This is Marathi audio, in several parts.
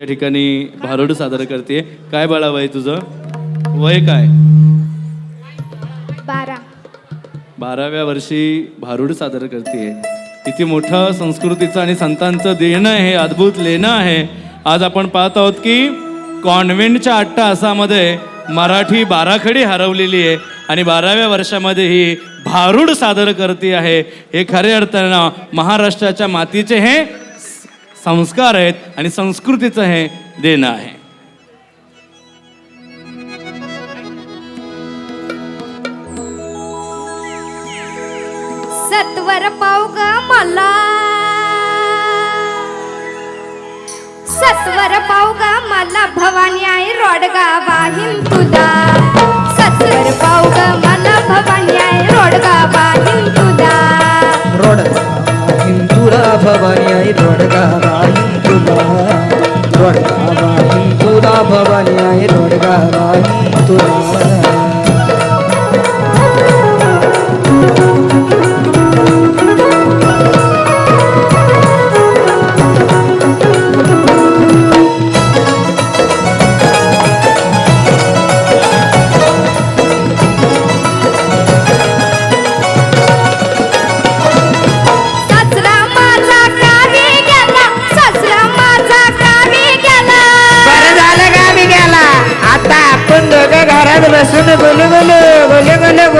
या ठिकाणी भारुड सादर करते. काय बाळा वय तुझं? वय काय? बारा. बाराव्या वर्षी भारुड सादर करते. किती मोठं संस्कृतीचं आणि संतांचं देणं हे अद्भुत लेणं आहे. आज आपण पाहत आहोत की कॉन्व्हेंटच्या अट्टाहासामध्ये मराठी बाराखडी हरवलेली आहे आणि बाराव्या वर्षामध्ये ही भारुड सादर करते आहे. हे खऱ्या अर्थानं महाराष्ट्राच्या मातीचे हे संस्कार आहेत आणि संस्कृतीचं हे देणं आहे. सत्वर पाव ग मला. सत्वर पाव ग मला भवानी आई रोडगा वाहिन तुला. सत्वर पाव ग मला भवानी आई रोडगा वाहिन तुला. रोडगा हिंदुरा भवानी आई रोडगा भवानी आहे रोडगा हिंदुला सासरा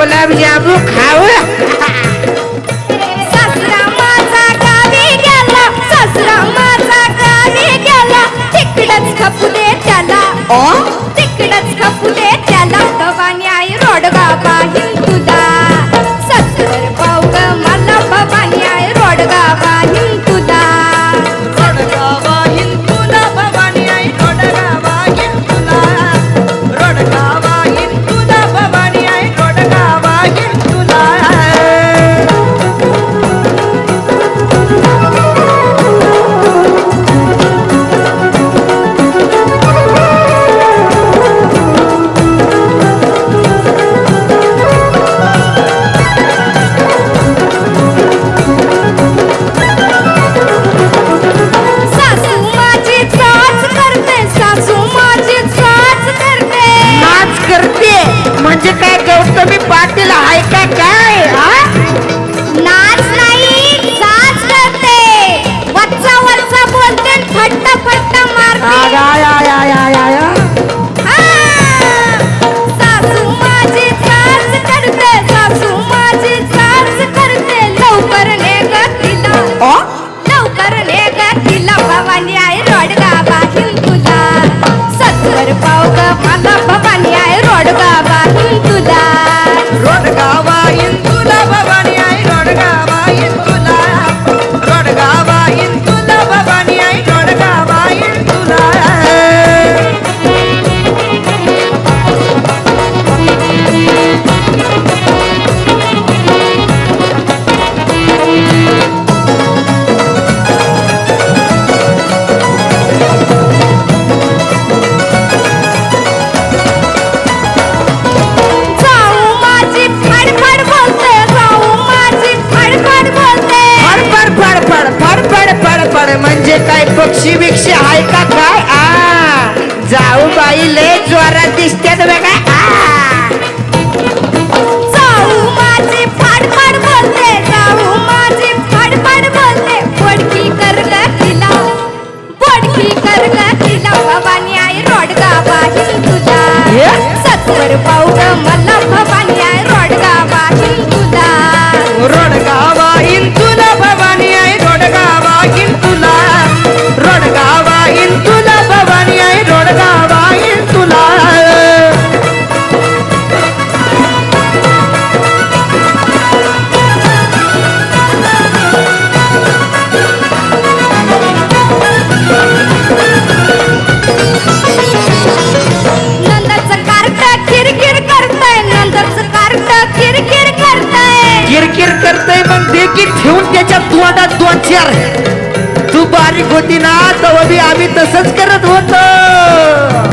गुलाबजामू खाऊ. सासरा माझा गावी गेला सासरा माझा गावी गेला. तिकडच खपू दे त्याला. तिकडच खपू दे त्याला. भवानी आई रोडगा पाहिन cuerpo da mãe. ना दोन चार. तू बारीक होती ना तो आम्ही तसंच करत होतो.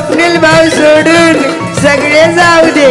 स्वप्नील भाऊ सोडून सगळे जाऊ दे.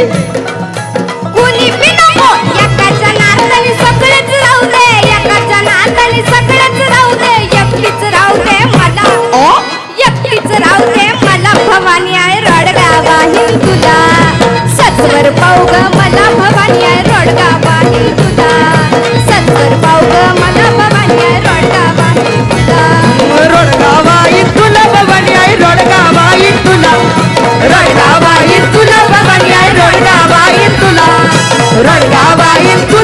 I am